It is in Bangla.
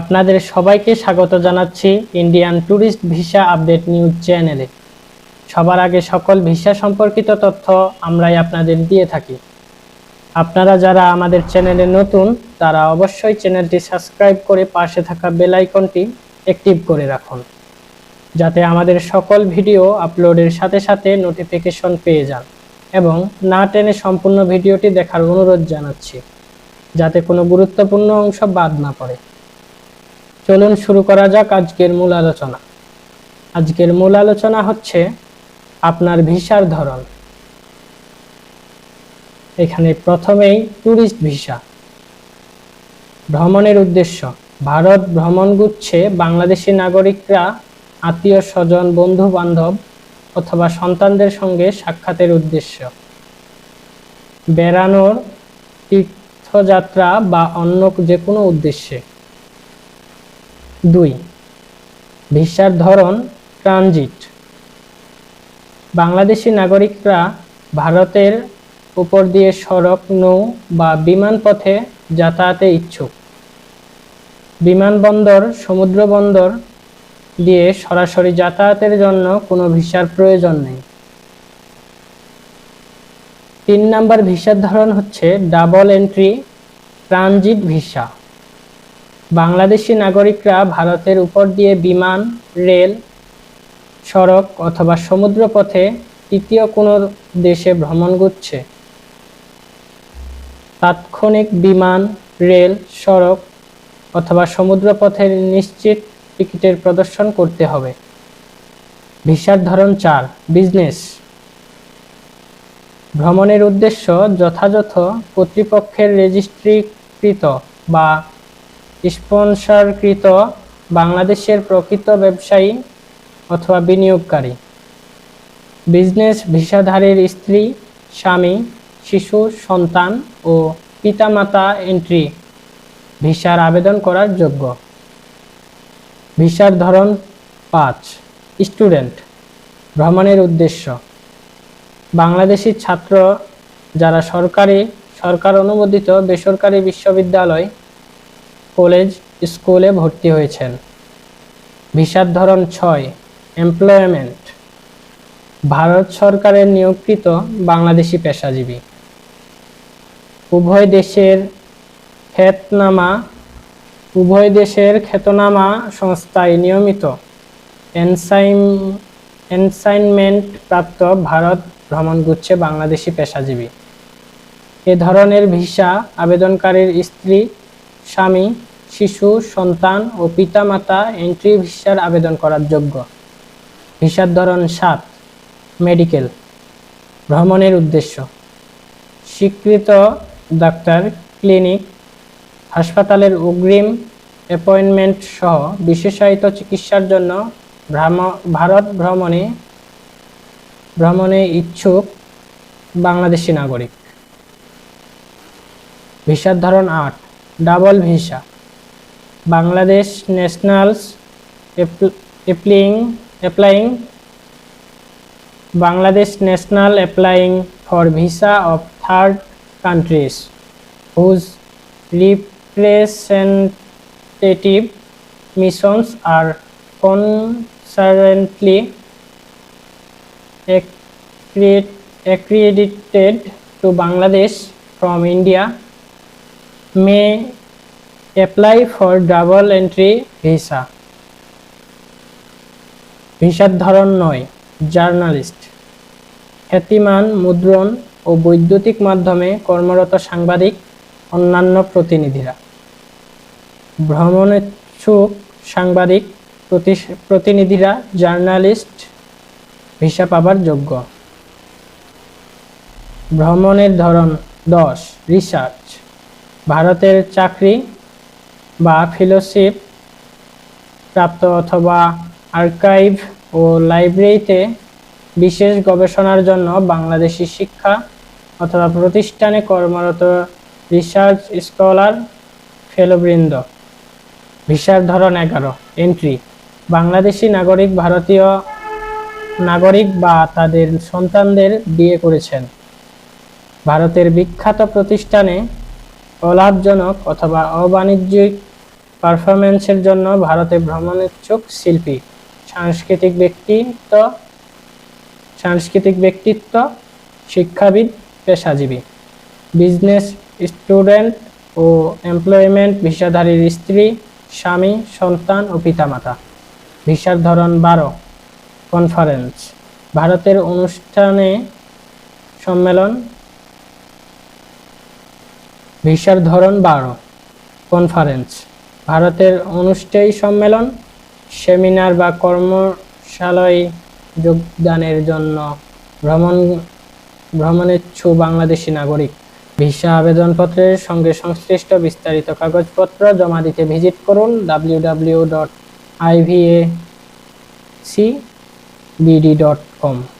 আপনাদের সবাইকে স্বাগত জানাচ্ছি Indian tourist visa update news চ্যানেলে সবার আগে সকল ভিসা সম্পর্কিত তথ্য আমরাই আপনাদের দিয়ে থাকি আপনারা যারা আমাদের চ্যানেলে নতুন তারা অবশ্যই চ্যানেলটি সাবস্ক্রাইব করে পাশে থাকা বেল আইকনটি অ্যাক্টিভ করে রাখুন যাতে আমাদের সকল ভিডিও আপলোডের সাথে সাথে নোটিফিকেশন পেয়ে যান এবং না টেনে সম্পূর্ণ ভিডিওটি দেখার অনুরোধ জানাচ্ছি যাতে কোনো গুরুত্বপূর্ণ অংশ বাদ না পড়ে চলুন শুরু করা যাক আজকের মূল আলোচনা আজকের মূল আলোচনা হচ্ছে আপনার ভিসার ধরন এখানে প্রথমেই ট্যুরিস্ট ভিসা ভ্রমণের উদ্দেশ্য ভারত ভ্রমণ গুচ্ছে বাংলাদেশি নাগরিকরা আত্মীয় স্বজন বন্ধু বান্ধব অথবা সন্তানদের সঙ্গে সাক্ষাতের উদ্দেশ্য বেড়ানোর তীর্থযাত্রা বা অন্য যে কোনো উদ্দেশ্যে দুই ভিসার ধরন ট্রানজিট বাংলাদেশি নাগরিকরা ভারতের উপর দিয়ে সড়ক নৌ বা বিমান পথে যাতায়াতে ইচ্ছুক বিমানবন্দর সমুদ্র বন্দর দিয়ে সরাসরি যাতায়াতের জন্য কোনো ভিসার প্রয়োজন নেই তিন নম্বর ভিসার ধরন হচ্ছে double entry transit visa Bangladeshi নাগরিকরা ভারতের উপর দিয়ে বিমান রেল সড়ক অথবা সমুদ্র পথে তৃতীয় কোনো দেশে ভ্রমণ করছে তাৎক্ষণিক বিমান রেল সড়ক অথবা সমুদ্র পথে নিশ্চিত টিকিটের প্রদর্শন করতে হবে ভিসার ধরন চার বিজনেস ভ্রমণের উদ্দেশ্য যথাযথ কর্তৃপক্ষের রেজিস্ট্রিকৃত বা স্পন্সরকৃত বাংলাদেশের প্রকৃত ব্যবসায়ী অথবা বিনিয়োগকারী বিজনেস ভিসাধারীর স্ত্রী স্বামী শিশু সন্তান ও পিতামাতা এন্ট্রি ভিসার আবেদন করার যোগ্য ভিসার ধরন পাঁচ স্টুডেন্ট ভ্রমণের উদ্দেশ্য বাংলাদেশি ছাত্র যারা সরকারি সরকার অনুমোদিত বেসরকারি বিশ্ববিদ্যালয় কলেজ স্কুলে ভর্তি হয়েছেন ভিসার ধরন ছয় এমপ্লয়মেন্ট ভারত সরকারের নিয়োগকৃত বাংলাদেশি পেশাজীবী উভয় দেশের খ্যাতনামা উভয় দেশের খ্যাতনামা সংস্থায় নিয়মিত এনসাইম এনসাইনমেন্ট প্রাপ্ত ভারত ভ্রমণ করছে বাংলাদেশি পেশাজীবী এ ধরনের ভিসা আবেদনকারীর স্ত্রী স্বামী শিশু সন্তান ও পিতামাতা এন্ট্রি ভিসার আবেদন করার যোগ্য ভিসার ধরন সাত মেডিকেল ভ্রমণের উদ্দেশ্য স্বীকৃত ডাক্তার ক্লিনিক হাসপাতালের অগ্রিম অ্যাপয়েন্টমেন্ট সহ বিশেষায়িত চিকিৎসার জন্য ভারত ভ্রমণে ভ্রমণে ইচ্ছুক বাংলাদেশি নাগরিক ভিসার ধরন আট double visa. Bangladesh nationals applying Bangladesh national applying for visa of third countries whose representative missions are concurrently accredited to Bangladesh from India may apply for double entry visa ভিসার ধরন নয় জার্নালিস্ট খ্যাতিমান মুদ্রণ ও বৈদ্যুতিক মাধ্যমে কর্মরত সাংবাদিক অন্যান্য প্রতিনিধিরা ভ্রমণেচ্ছুক সাংবাদিক প্রতিনিধিরা জার্নালিস্ট ভিসা পাবার যোগ্য ভ্রমণের ধরন দশ রিসার্চ ভারতের চাকরি বা ফেলোশিপ প্রাপ্ত অথবা আর্কাইভ ও লাইব্রেরিতে বিশেষ গবেষণার জন্য বাংলাদেশি শিক্ষা অথবা প্রতিষ্ঠানে কর্মরত রিসার্চ স্কলার ফেলোবৃন্দ ভিসার ধরন এগারো এন্ট্রি বাংলাদেশি নাগরিক ভারতীয় নাগরিক বা তাদের সন্তানদের বিয়ে করেছেন ভারতের বিখ্যাত প্রতিষ্ঠানে অলাভজনক অথবা অবাণিজ্যিক পারফরমেন্সের জন্য ভারতে ভ্রমণেচ্ছুক শিল্পী সাংস্কৃতিক ব্যক্তিত্ব সাংস্কৃতিক ব্যক্তিত্ব শিক্ষাবিদ পেশাজীবী বিজনেস স্টুডেন্ট ও এমপ্লয়মেন্ট ভিসাধারীর স্ত্রী স্বামী সন্তান ও পিতামাতা ভিসার ধরন বারো কনফারেন্স ভারতের অনুষ্ঠানে সম্মেলন ভিসার ধরন বারো কনফারেন্স ভারতের অনুষ্ঠেয়ী সম্মেলন সেমিনার বা কর্মশালয় যোগদানের জন্য ভ্রমণ ভ্রমণের ছু বাংলাদেশি নাগরিক ভিসা আবেদনপত্রের সঙ্গে সংশ্লিষ্ট বিস্তারিত কাগজপত্র জমা দিতে ভিজিট করুন W W dot IVA C BD dot com